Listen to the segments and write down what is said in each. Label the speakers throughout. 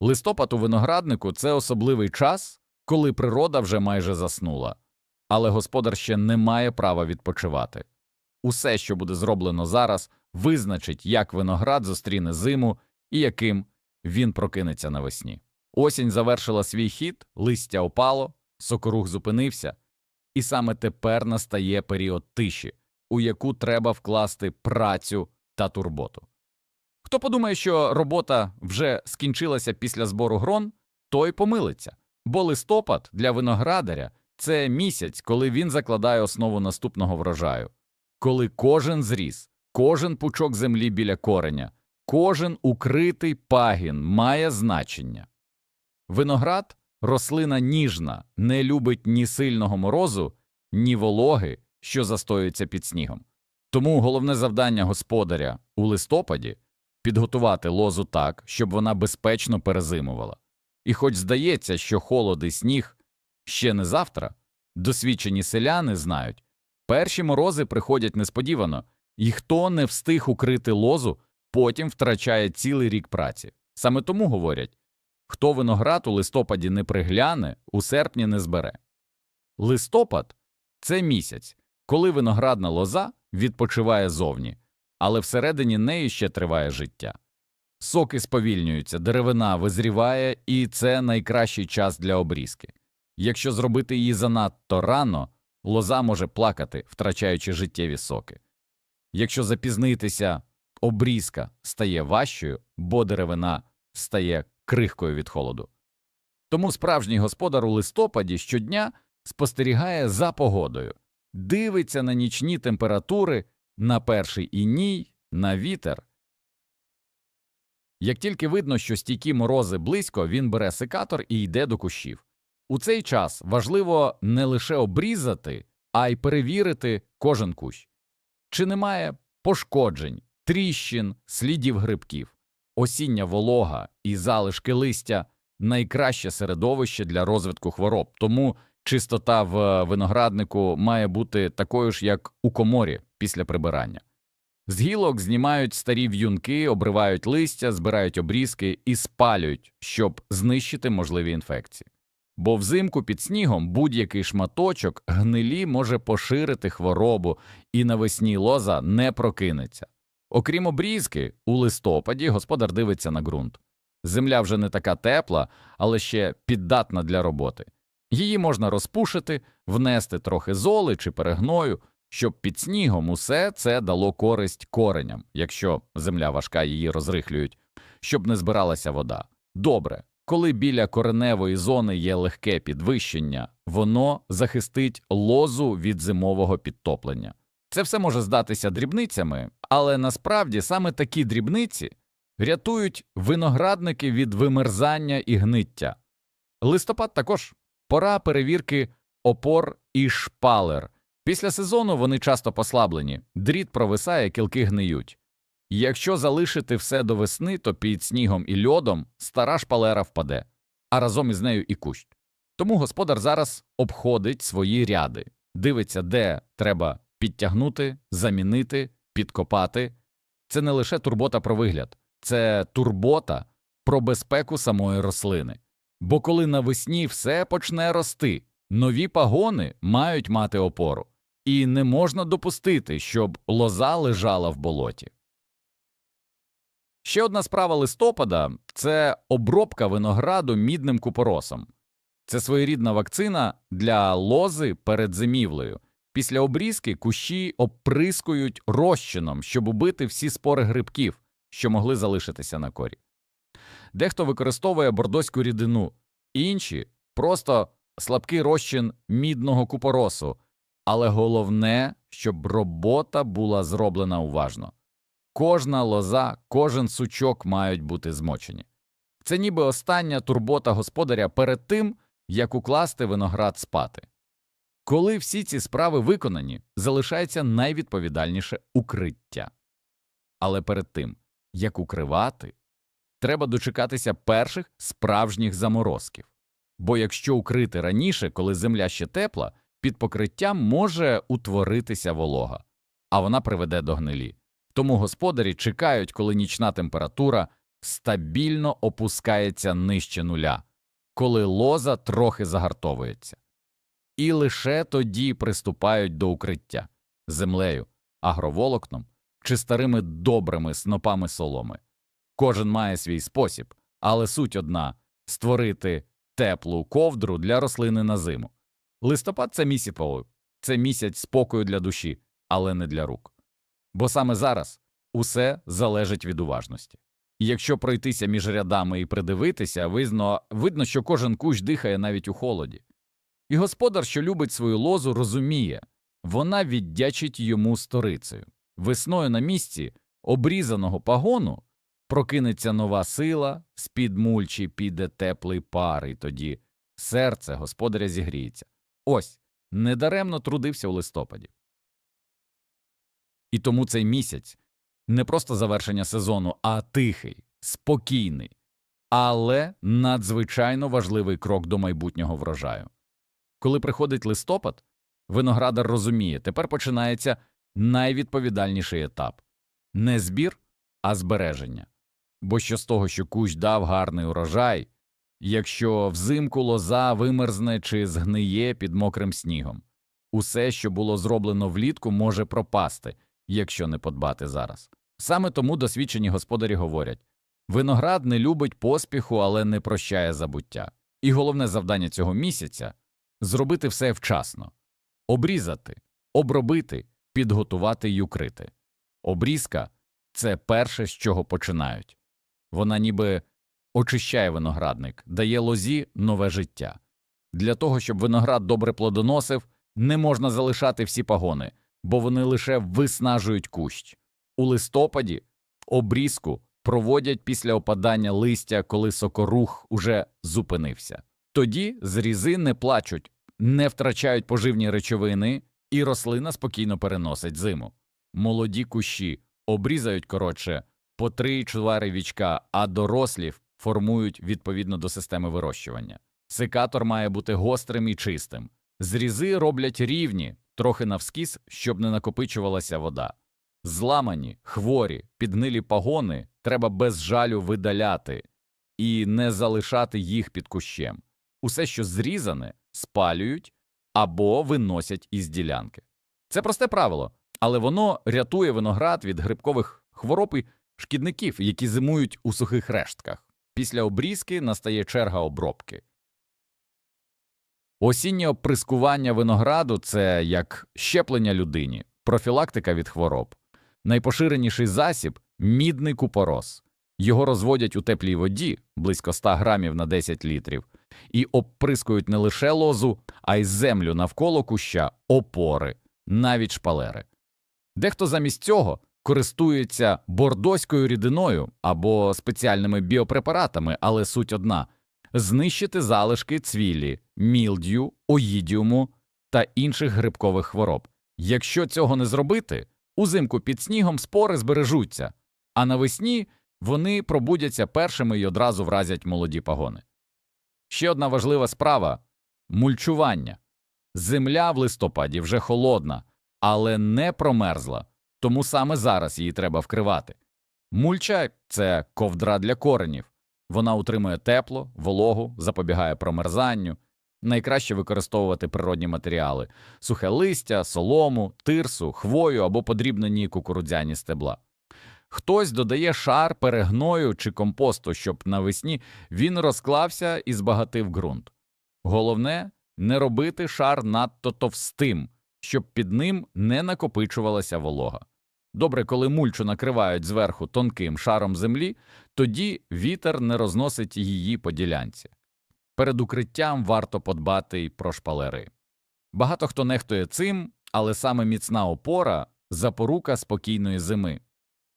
Speaker 1: Листопад у винограднику це особливий час, коли природа вже майже заснула, але господар ще не має права відпочивати. Усе, що буде зроблено зараз, визначить, як виноград зустріне зиму і яким він прокинеться навесні. Осінь завершила свій хід, листя опало, сокорух зупинився, і саме тепер настає період тиші, у яку треба вкласти працю та турботу. Хто подумає, що робота вже скінчилася після збору грон, той помилиться, бо листопад для виноградаря це місяць, коли він закладає основу наступного врожаю, коли кожен зріз, кожен пучок землі біля кореня, кожен укритий пагін має значення. Виноград рослина ніжна, не любить ні сильного морозу, ні вологи, що застоюється під снігом. Тому головне завдання господаря у листопаді підготувати лозу так, щоб вона безпечно перезимувала. І хоч здається, що холод і сніг ще не завтра, досвідчені селяни знають, перші морози приходять несподівано, і хто не встиг укрити лозу, потім втрачає цілий рік праці. Саме тому говорять хто виноград у листопаді не пригляне, у серпні не збере. Листопад це місяць, коли виноградна лоза відпочиває зовні, але всередині неї ще триває життя. Соки сповільнюються, деревина визріває, і це найкращий час для обрізки. Якщо зробити її занадто рано, лоза може плакати, втрачаючи життєві соки. Якщо запізнитися, обрізка стає важчою, бо деревина стає крихкою від холоду. Тому справжній господар у листопаді щодня спостерігає за погодою, дивиться на нічні температури, на перший іній, на вітер. Як тільки видно, що стійкі морози близько, він бере секатор і йде до кущів. У цей час важливо не лише обрізати, а й перевірити кожен кущ. Чи немає пошкоджень, тріщин, слідів грибків, осіння волога і залишки листя найкраще середовище для розвитку хвороб, тому чистота в винограднику має бути такою ж, як у коморі після прибирання. З гілок знімають старі в'юнки, обривають листя, збирають обрізки і спалюють, щоб знищити можливі інфекції. Бо взимку під снігом будь-який шматочок гнилі може поширити хворобу, і навесні лоза не прокинеться. Окрім обрізки, у листопаді господар дивиться на ґрунт. Земля вже не така тепла, але ще піддатна для роботи. Її можна розпушити, внести трохи золи чи перегною, щоб під снігом усе це дало користь кореням, якщо земля важка її розрихлюють, щоб не збиралася вода. Добре, коли біля кореневої зони є легке підвищення, воно захистить лозу від зимового підтоплення. Це все може здатися дрібницями, але насправді саме такі дрібниці рятують виноградники від вимерзання і гниття. Листопад також пора перевірки опор і шпалер. Після сезону вони часто послаблені, дріт провисає, кілки гниють. Якщо залишити все до весни, то під снігом і льодом стара шпалера впаде, а разом із нею і кущ. Тому господар зараз обходить свої ряди, дивиться, де треба підтягнути, замінити, підкопати. Це не лише турбота про вигляд, це турбота про безпеку самої рослини. Бо коли навесні все почне рости, нові пагони мають мати опору, і не можна допустити, щоб лоза лежала в болоті. Ще одна справа листопада це обробка винограду мідним купоросом. Це своєрідна вакцина для лози перед зимівлею. Після обрізки кущі оприскують розчином, щоб убити всі спори грибків, що могли залишитися на корі. Дехто використовує бордоську рідину, інші просто слабкий розчин мідного купоросу, але головне, щоб робота була зроблена уважно. Кожна лоза, кожен сучок мають бути змочені. Це ніби остання турбота господаря перед тим, як укласти виноград спати. Коли всі ці справи виконані, залишається найвідповідальніше укриття. Але перед тим, як укривати, треба дочекатися перших справжніх заморозків. Бо якщо укрити раніше, коли земля ще тепла, під покриттям може утворитися волога, а вона приведе до гнилі. Тому господарі чекають, коли нічна температура стабільно опускається нижче нуля, коли лоза трохи загартовується. І лише тоді приступають до укриття землею, агроволокном чи старими добрими снопами соломи. Кожен має свій спосіб, але суть одна створити теплу ковдру для рослини на зиму. Листопад це місяць, це місяць спокою для душі, але не для рук. Бо саме зараз усе залежить від уважності. І якщо пройтися між рядами і придивитися, видно, видно, що кожен кущ дихає навіть у холоді. І господар, що любить свою лозу, розуміє вона віддячить йому сторицею. Весною на місці обрізаного пагону прокинеться нова сила, з-під мульчі піде теплий пар, і тоді серце господаря зігріється. Ось недаремно трудився у листопаді. І тому цей місяць не просто завершення сезону, а тихий, спокійний, але надзвичайно важливий крок до майбутнього врожаю. Коли приходить листопад, виноградар розуміє, тепер починається найвідповідальніший етап не збір, а збереження. Бо що з того, що кущ дав гарний урожай, якщо взимку лоза вимерзне чи згниє під мокрим снігом, усе, що було зроблено влітку, може пропасти, якщо не подбати зараз. Саме тому досвідчені господарі говорять виноград не любить поспіху, але не прощає забуття. І головне завдання цього місяця зробити все вчасно обрізати, обробити, підготувати й укрити. Обрізка це перше, з чого починають. Вона ніби очищає виноградник, дає лозі нове життя. Для того, щоб виноград добре плодоносив, не можна залишати всі пагони, бо вони лише виснажують кущ. У листопаді обрізку проводять після опадання листя, коли сокорух уже зупинився. Тоді зрізи не плачуть, не втрачають поживні речовини, і рослина спокійно переносить зиму. Молоді кущі обрізають коротше по три чвари вічка, а дорослів формують відповідно до системи вирощування. Секатор має бути гострим і чистим. Зрізи роблять рівні, трохи навскіз, щоб не накопичувалася вода. Зламані, хворі, підгнилі пагони треба без жалю видаляти і не залишати їх під кущем. Усе, що зрізане, спалюють або виносять із ділянки. Це просте правило, але воно рятує виноград від грибкових хвороб і шкідників, які зимують у сухих рештках. Після обрізки настає черга обробки. Осіннє оприскування винограду це як щеплення людині, профілактика від хвороб. Найпоширеніший засіб мідний купорос. Його розводять у теплій воді близько 100 грамів на 10 літрів, і обприскують не лише лозу, а й землю навколо куща, опори, навіть шпалери. Дехто замість цього користується бордоською рідиною або спеціальними біопрепаратами, але суть одна знищити залишки цвілі, мілдю, оїдіуму та інших грибкових хвороб. Якщо цього не зробити, узимку під снігом спори збережуться, а навесні вони пробудяться першими і одразу вразять молоді пагони. Ще одна важлива справа мульчування. Земля в листопаді вже холодна, але не промерзла, тому саме зараз її треба вкривати. Мульча це ковдра для коренів. Вона утримує тепло, вологу, запобігає промерзанню. Найкраще використовувати природні матеріали сухе листя, солому, тирсу, хвою або подрібнені кукурудзяні стебла. Хтось додає шар перегною чи компосту, щоб навесні він розклався і збагатив ґрунт. Головне не робити шар надто товстим, щоб під ним не накопичувалася волога. Добре, коли мульчу накривають зверху тонким шаром землі, тоді вітер не розносить її по ділянці. Перед укриттям варто подбати й про шпалери. Багато хто нехтує цим, але саме міцна опора запорука спокійної зими.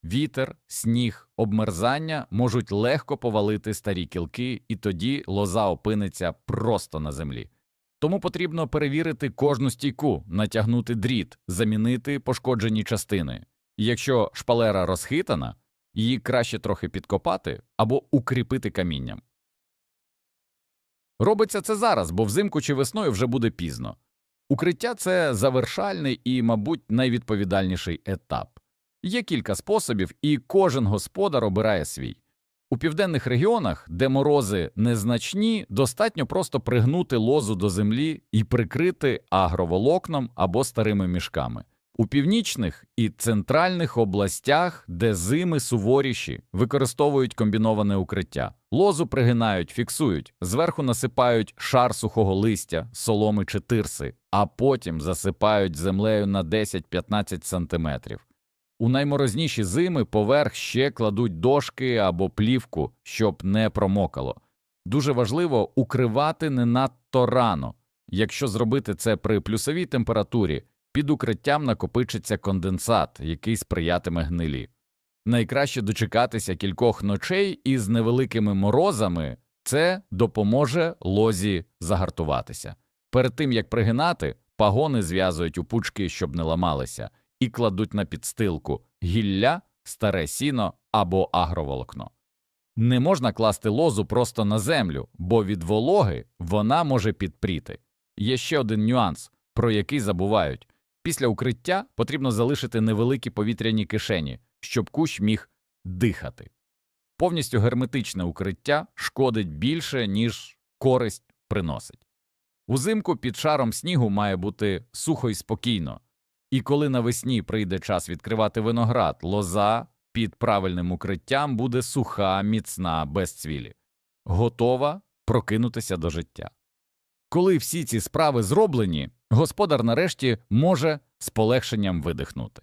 Speaker 1: Вітер, сніг, обмерзання можуть легко повалити старі кілки, і тоді лоза опиниться просто на землі. Тому потрібно перевірити кожну стійку, натягнути дріт, замінити пошкоджені частини. І якщо шпалера розхитана, її краще трохи підкопати або укріпити камінням. Робиться це зараз, бо взимку чи весною вже буде пізно. Укриття це завершальний і, мабуть, найвідповідальніший етап. Є кілька способів, і кожен господар обирає свій. У південних регіонах, де морози незначні, достатньо просто пригнути лозу до землі і прикрити агроволокном або старими мішками. У північних і центральних областях, де зими суворіші, використовують комбіноване укриття. Лозу пригинають, фіксують, зверху насипають шар сухого листя, соломи чи тирси, а потім засипають землею на 10-15 сантиметрів. У найморозніші зими поверх ще кладуть дошки або плівку, щоб не промокало. Дуже важливо укривати не надто рано. Якщо зробити це при плюсовій температурі, під укриттям накопичиться конденсат, який сприятиме гнилі. Найкраще дочекатися кількох ночей із невеликими морозами це допоможе лозі загартуватися. Перед тим як пригинати, пагони зв'язують у пучки, щоб не ламалися, і кладуть на підстилку гілля, старе сіно або агроволокно. Не можна класти лозу просто на землю, бо від вологи вона може підпріти. Є ще один нюанс, про який забувають. Після укриття потрібно залишити невеликі повітряні кишені, щоб кущ міг дихати. Повністю герметичне укриття шкодить більше, ніж користь приносить. Узимку під шаром снігу має бути сухо і спокійно, і коли навесні прийде час відкривати виноград, лоза під правильним укриттям буде суха, міцна, без цвілі, готова прокинутися до життя. Коли всі ці справи зроблені, господар нарешті може з полегшенням видихнути.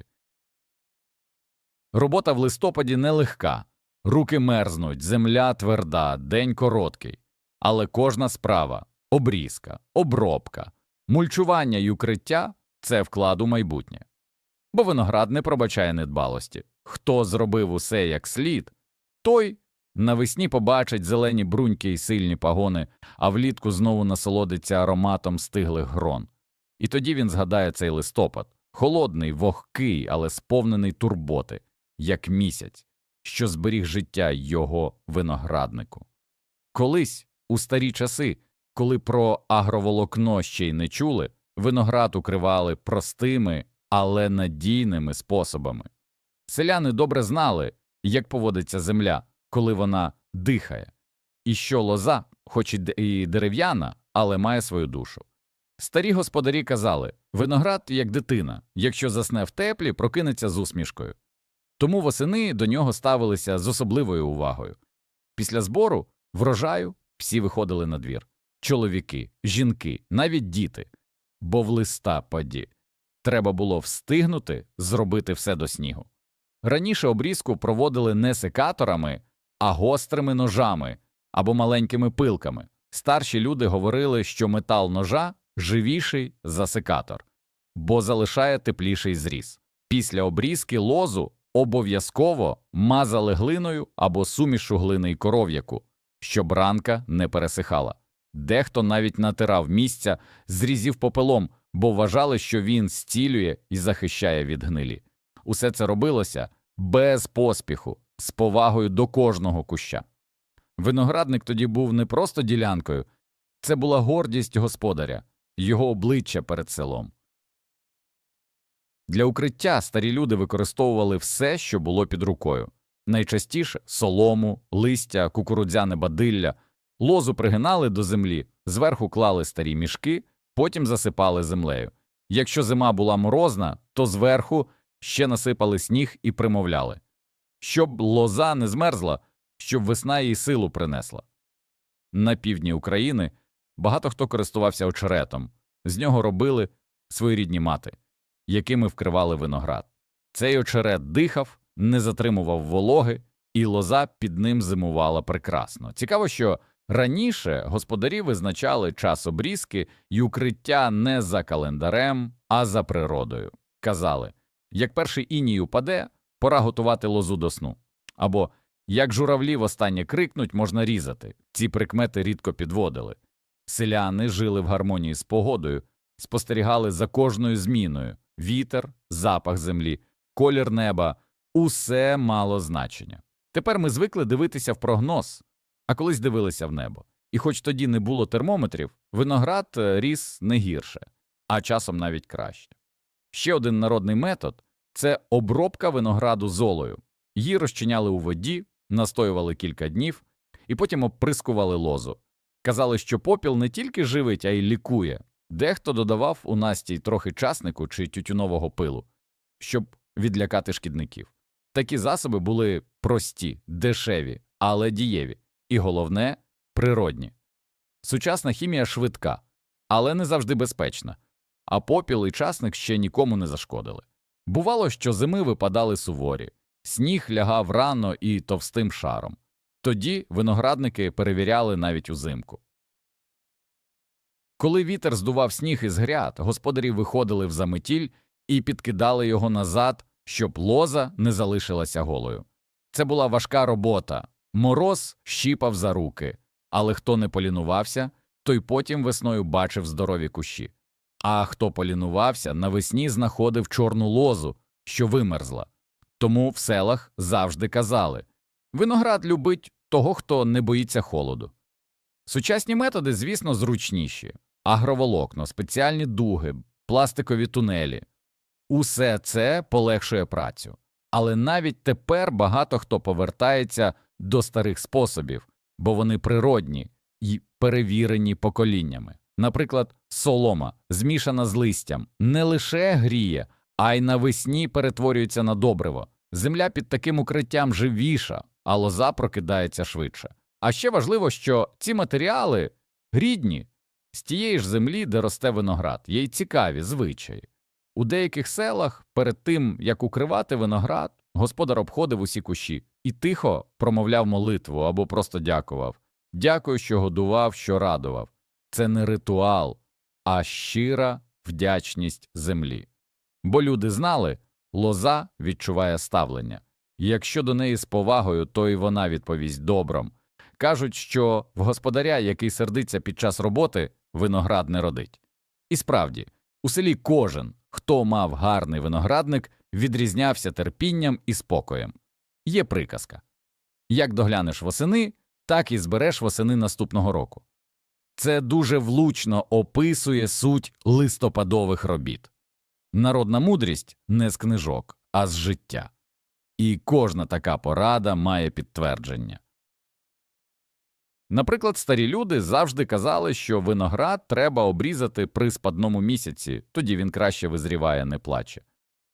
Speaker 1: Робота в листопаді нелегка, руки мерзнуть, земля тверда, день короткий, але кожна справа обрізка, обробка, мульчування й укриття це вклад у майбутнє. Бо виноград не пробачає недбалості. Хто зробив усе як слід, той навесні побачить зелені бруньки й сильні пагони, а влітку знову насолодиться ароматом стиглих грон. І тоді він згадає цей листопад холодний, вогкий, але сповнений турботи, як місяць, що зберіг життя його винограднику. Колись, у старі часи, коли про агроволокно ще й не чули, виноград укривали простими, але надійними способами. Селяни добре знали, як поводиться земля, коли вона дихає, і що лоза, хоч і дерев'яна, але має свою душу. Старі господарі казали виноград як дитина, якщо засне в теплі, прокинеться з усмішкою. Тому восени до нього ставилися з особливою увагою. Після збору врожаю всі виходили на двір чоловіки, жінки, навіть діти, бо в листопаді треба було встигнути зробити все до снігу. Раніше обрізку проводили не секаторами, а гострими ножами або маленькими пилками. Старші люди говорили, що метал ножа живіший за секатор, бо залишає тепліший зріз. Після обрізки лозу обов'язково мазали глиною або сумішу глини й коров'яку, щоб ранка не пересихала. Дехто навіть натирав місця зрізів попелом, бо вважали, що він зцілює і захищає від гнилі. Усе це робилося без поспіху, з повагою до кожного куща. Виноградник тоді був не просто ділянкою, це була гордість господаря, його обличчя перед селом. Для укриття старі люди використовували все, що було під рукою найчастіше солому, листя, кукурудзяне бадилля, лозу пригинали до землі, зверху клали старі мішки, потім засипали землею. Якщо зима була морозна, то зверху ще насипали сніг і примовляли, щоб лоза не змерзла, щоб весна їй силу принесла. На півдні України багато хто користувався очеретом, з нього робили своєрідні мати, якими вкривали виноград. Цей очерет дихав, не затримував вологи, і лоза під ним зимувала прекрасно. Цікаво, що раніше господарі визначали час обрізки й укриття не за календарем, а за природою. Казали, як перший іній упаде, пора готувати лозу до сну. Або як журавлі востаннє крикнуть, можна різати. Ці прикмети рідко підводили. Селяни жили в гармонії з погодою, спостерігали за кожною зміною вітер, запах землі, колір неба усе мало значення. Тепер ми звикли дивитися в прогноз, а колись дивилися в небо. І хоч тоді не було термометрів, виноград е, ріс не гірше, а часом навіть краще. Ще один народний метод це обробка винограду золою. Її розчиняли у воді, настоювали кілька днів і потім оприскували лозу. Казали, що попіл не тільки живить, а й лікує. Дехто додавав у настій трохи часнику чи тютюнового пилу, щоб відлякати шкідників. Такі засоби були прості, дешеві, але дієві, і головне природні. Сучасна хімія швидка, але не завжди безпечна, а попіл і часник ще нікому не зашкодили. Бувало, що зими випадали суворі, сніг лягав рано і товстим шаром. Тоді виноградники перевіряли навіть узимку. Коли вітер здував сніг із гряд, господарі виходили в заметіль і підкидали його назад, щоб лоза не залишилася голою. Це була важка робота. Мороз щіпав за руки, але хто не полінувався, той потім весною бачив здорові кущі. А хто полінувався, навесні знаходив чорну лозу, що вимерзла. Тому в селах завжди казали виноград любить того, хто не боїться холоду. Сучасні методи, звісно, зручніші агроволокно, спеціальні дуги, пластикові тунелі. Усе це полегшує працю. Але навіть тепер багато хто повертається до старих способів, бо вони природні і перевірені поколіннями. Наприклад, солома, змішана з листям, не лише гріє, а й навесні перетворюється на добриво. Земля під таким укриттям живіша, а лоза прокидається швидше. А ще важливо, що ці матеріали рідні з тієї ж землі, де росте виноград, є й цікаві звичаї. У деяких селах перед тим, як укривати виноград, господар обходив усі кущі і тихо промовляв молитву або просто дякував. Дякую, що годував, що радував. Це не ритуал, а щира вдячність землі. Бо люди знали, лоза відчуває ставлення. Якщо до неї з повагою, то й вона відповість добром. Кажуть, що в господаря, який сердиться під час роботи, виноград не родить. І справді, у селі кожен, хто мав гарний виноградник, відрізнявся терпінням і спокоєм. Є приказка як доглянеш восени, так і збереш восени наступного року. Це дуже влучно описує суть листопадових робіт. Народна мудрість не з книжок, а з життя. І кожна така порада має підтвердження. Наприклад, старі люди завжди казали, що виноград треба обрізати при спадному місяці, тоді він краще визріває, не плаче,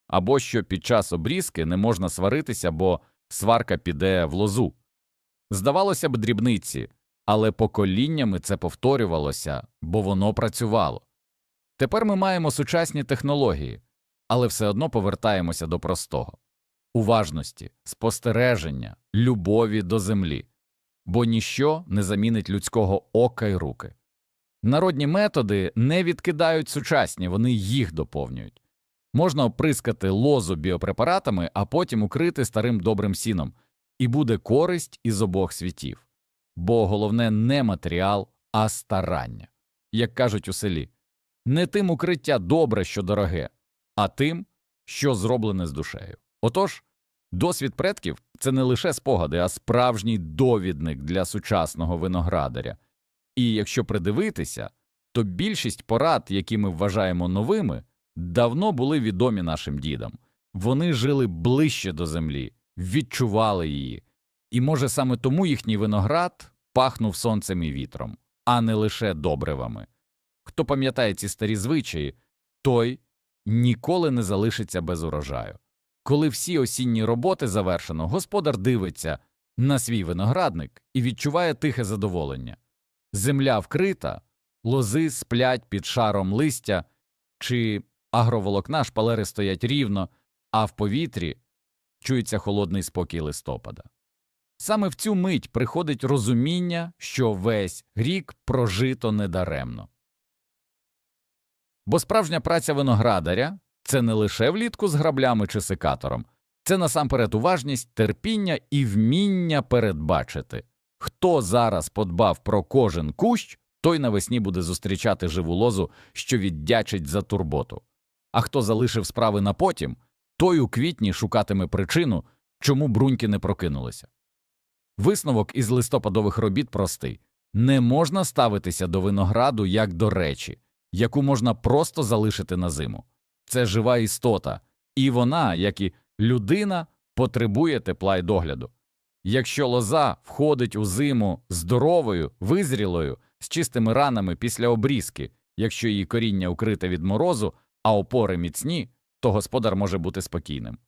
Speaker 1: або що під час обрізки не можна сваритися, бо сварка піде в лозу. Здавалося б, дрібниці, але поколіннями це повторювалося, бо воно працювало. Тепер ми маємо сучасні технології, але все одно повертаємося до простого уважності, спостереження, любові до землі бо ніщо не замінить людського ока й руки. Народні методи не відкидають сучасні, вони їх доповнюють. Можна оприскати лозу біопрепаратами, а потім укрити старим добрим сіном, і буде користь із обох світів. Бо головне не матеріал, а старання. Як кажуть у селі, не тим укриття добре, що дороге, а тим, що зроблене з душею. Отож, Досвід предків це не лише спогади, а справжній довідник для сучасного виноградаря. І якщо придивитися, то більшість порад, які ми вважаємо новими, давно були відомі нашим дідам. Вони жили ближче до землі, відчували її, і, може, саме тому їхній виноград пахнув сонцем і вітром, а не лише добривами. Хто пам'ятає ці старі звичаї, той ніколи не залишиться без урожаю. Коли всі осінні роботи завершено, господар дивиться на свій виноградник і відчуває тихе задоволення. Земля вкрита, лози сплять під шаром листя, чи агроволокна шпалери стоять рівно, а в повітрі чується холодний спокій листопада. Саме в цю мить приходить розуміння, що весь рік прожито недаремно. Бо справжня праця виноградаря це не лише влітку з граблями чи секатором, це насамперед уважність, терпіння і вміння передбачити. Хто зараз подбав про кожен кущ, той навесні буде зустрічати живу лозу, що віддячить за турботу. А хто залишив справи на потім, той у квітні шукатиме причину, чому бруньки не прокинулися. Висновок із листопадових робіт простий не можна ставитися до винограду як до речі, яку можна просто залишити на зиму це жива істота, і вона, як і людина, потребує тепла й догляду. Якщо лоза входить у зиму здоровою, визрілою, з чистими ранами після обрізки, якщо її коріння укрите від морозу, а опори міцні, то господар може бути спокійним.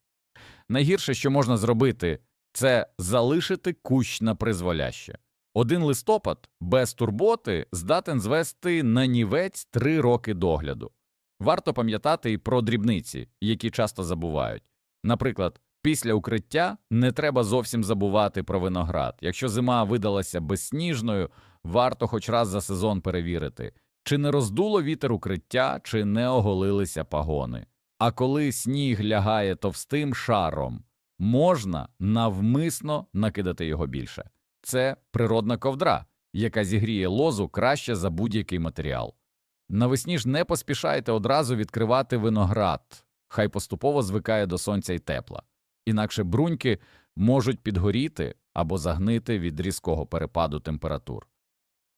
Speaker 1: Найгірше, що можна зробити, це залишити кущ на призволяще. Один листопад без турботи здатен звести на нівець три роки догляду. Варто пам'ятати і про дрібниці, які часто забувають. Наприклад, після укриття не треба зовсім забувати про виноград. Якщо зима видалася безсніжною, варто хоч раз за сезон перевірити, чи не роздуло вітер укриття, чи не оголилися пагони. А коли сніг лягає товстим шаром, можна навмисно накидати його більше. Це природна ковдра, яка зігріє лозу краще за будь-який матеріал. Навесні ж не поспішайте одразу відкривати виноград, хай поступово звикає до сонця й тепла, інакше бруньки можуть підгоріти або загнити від різкого перепаду температур.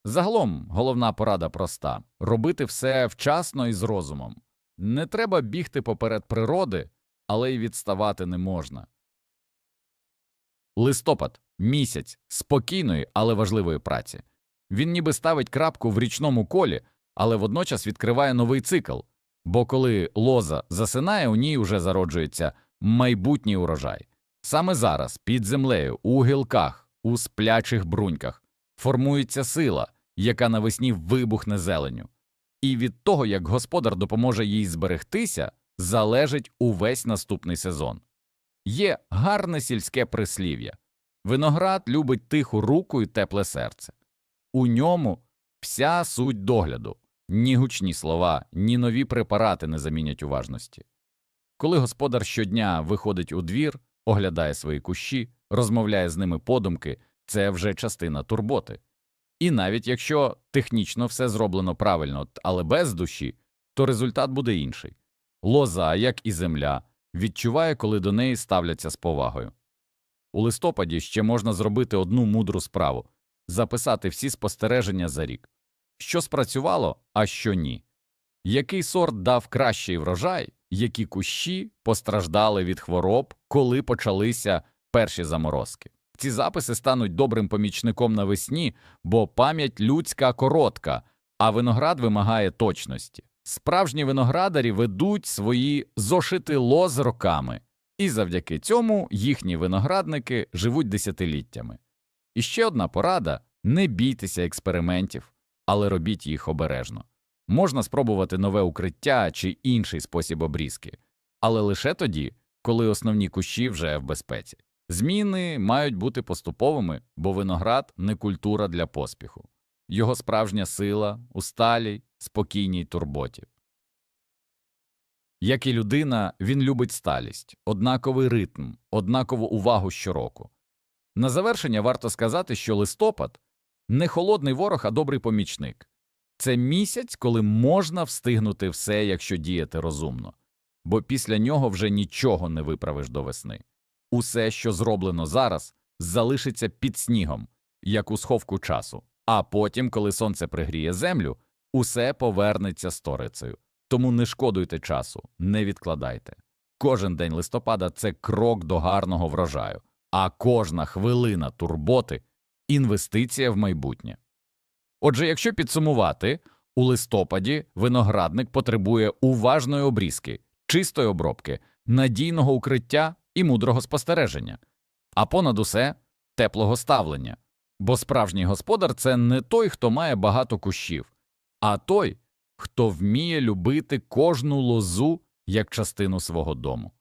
Speaker 1: Загалом головна порада проста робити все вчасно і з розумом. Не треба бігти поперед природи, але й відставати не можна. Листопад місяць спокійної, але важливої праці. Він ніби ставить крапку в річному колі, але водночас відкриває новий цикл, бо коли лоза засинає, у ній уже зароджується майбутній урожай. Саме зараз під землею, у гілках, у сплячих бруньках формується сила, яка навесні вибухне зеленю. І від того, як господар допоможе їй зберегтися, залежить увесь наступний сезон. Є гарне сільське прислів'я виноград любить тиху руку і тепле серце. У ньому вся суть догляду, ні гучні слова, ні нові препарати не замінять уважності. Коли господар щодня виходить у двір, оглядає свої кущі, розмовляє з ними подумки, це вже частина турботи. І навіть якщо технічно все зроблено правильно, але без душі, то результат буде інший. Лоза, як і земля, відчуває, коли до неї ставляться з повагою. У листопаді ще можна зробити одну мудру справу записати всі спостереження за рік. Що спрацювало, а що ні. Який сорт дав кращий врожай, які кущі постраждали від хвороб, коли почалися перші заморозки. Ці записи стануть добрим помічником навесні, бо пам'ять людська коротка, а виноград вимагає точності. Справжні виноградарі ведуть свої зошити лоз роками, і завдяки цьому їхні виноградники живуть десятиліттями. І ще одна порада не бійтеся експериментів, але робіть їх обережно. Можна спробувати нове укриття чи інший спосіб обрізки, але лише тоді, коли основні кущі вже в безпеці. Зміни мають бути поступовими, бо виноград не культура для поспіху. Його справжня сила у сталій, спокійній турботі. Як і людина, він любить сталість, однаковий ритм, однакову увагу щороку. На завершення варто сказати, що листопад не холодний ворог, а добрий помічник. Це місяць, коли можна встигнути все, якщо діяти розумно, бо після нього вже нічого не виправиш до весни. Усе, що зроблено зараз, залишиться під снігом, як у сховку часу, а потім, коли сонце пригріє землю, усе повернеться сторицею. Тому не шкодуйте часу, не відкладайте. Кожен день листопада це крок до гарного врожаю, а кожна хвилина турботи інвестиція в майбутнє. Отже, якщо підсумувати, у листопаді виноградник потребує уважної обрізки, чистої обробки, надійного укриття і мудрого спостереження, а понад усе теплого ставлення. Бо справжній господар це не той, хто має багато кущів, а той, хто вміє любити кожну лозу як частину свого дому.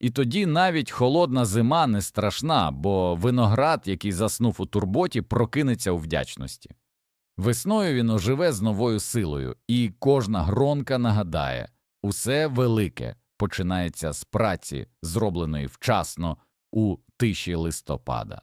Speaker 1: І тоді навіть холодна зима не страшна, бо виноград, який заснув у турботі, прокинеться у вдячності. Весною він оживе з новою силою, і кожна гронка нагадає усе велике починається з праці, зробленої вчасно у тиші листопада.